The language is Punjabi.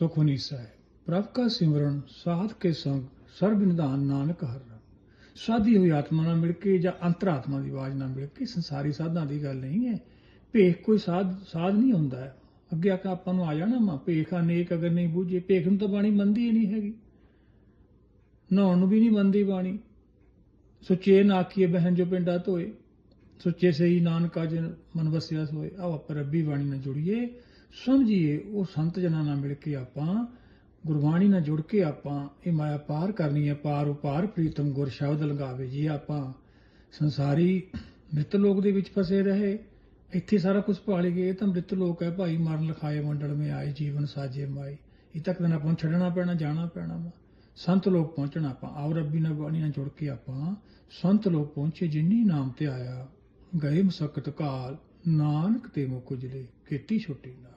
ਸੁਖ ਵਨੀਸਾ ਹੈ ਪ੍ਰਭ ਕਾ ਸਿਮਰਨ ਸਾਧ ਕੇ ਸੰਗ, ਸਰਬ ਨਿਧਾਨ ਨਾਨਕ ਹਰ ਰੰਗ ਹੋਈ ਆਤਮਾ ਨਾਲ ਮਿਲ ਕੇ ਜਾਂ ਅੰਤਰਾਤਮਾ ਦੀ ਆਵਾਜ਼ ਨਾਲ ਮਿਲ ਕੇ ਸੰਸਾਰੀ ਸਾਧਾਂ ਦੀ ਗੱਲ ਨਹੀਂ ਹੈ। ਭੇਖ ਕੋਈ ਸਾਧ ਸਾਧ ਨਹੀਂ ਹੁੰਦਾ ਹੈ। ਅੱਗੇ ਆ ਆਪਾਂ ਨੂੰ ਆ ਜਾਣਾ ਮਾ ਭੇਖ ਅਨੇਕ ਅਗਰ ਨਹੀਂ ਬੂਝੇ, ਭੇਖ ਨੂੰ ਤਾਂ ਬਾਣੀ ਮੰਨਦੀ ਹੀ ਨਹੀਂ ਹੈਗੀ। ਨਹਾਉਣ ਨੂੰ ਵੀ ਨਹੀਂ ਮੰਨਦੀ ਬਾਣੀ। ਸੁਚੇ ਨਾ ਆਖੀਏ ਬਹਿਨ ਜੋ ਪਿੰਡਾ ਧੋਏ, ਸੁੱਚੇ ਸਹੀ ਨਾਨਕਾ ਜਨ ਮਨ ਵਸਿਆ ਸੋਏ ਆਓ ਆਪਾਂ ਰੱਬੀ ਬਾਣੀ ਨਾਲ ਜੁੜੀਏ। ਸਮਝੀਏ, ਉਹ ਸੰਤ ਜਨਾਂ ਨਾਲ ਮਿਲ ਕੇ ਆਪਾਂ, ਗੁਰਬਾਣੀ ਨਾਲ ਜੁੜ ਕੇ ਆਪਾਂ, ਇਹ ਮਾਇਆ ਪਾਰ ਕਰਨੀ ਹੈ, ਪਾਰ ਉਪਾਰ ਪ੍ਰੀਤਮ ਗੁਰ ਸ਼ਬਦ ਲਗਾਵੇ ਜੀ ਆਪਾਂ ਸੰਸਾਰੀ ਮ੍ਰਿਤ ਲੋਕ ਦੇ ਵਿੱਚ ਫਸੇ ਰਹੇ, ਇੱਥੇ ਸਾਰਾ ਕੁਝ ਭਾਲੇ ਗਏ, ਇਹ ਤਾਂ ਮ੍ਰਿਤ ਲੋਕ ਹੈ ਭਾਈ, ਮਰਨ ਲਖਾਏ ਮੰਡਲ ਮੇ ਆਏ, ਜੀਵਨ ਸਾਜੇ ਮਾਈ ਇਹ ਤੱਕ ਦਿਨ ਆਪਾਂ ਨੂੰ ਛੱਡਣਾ ਪੈਣਾ, ਜਾਣਾ ਪੈਣਾ ਵਾ। ਸੰਤ ਲੋਕ ਪਹੁੰਚਣਾ ਆਪਾਂ, ਆਓ ਰੱਬੀ ਨਾਲ ਬਾਣੀ ਨਾਲ ਜੁੜ ਕੇ ਆਪਾਂ, ਸੰਤ ਲੋਕ ਪਹੁੰਚੇ, ਜਿੰਨੀ ਨਾਮ ਤੇ ਆਇਆ, ਗਏ ਮਸਕਤ ਕਾਲ, ਨਾਨਕ ਤੇ ਮੁਖ ਉਜਲੇ ਕੀਤੀ ਛੁੱਟੀ ਨਾਲ।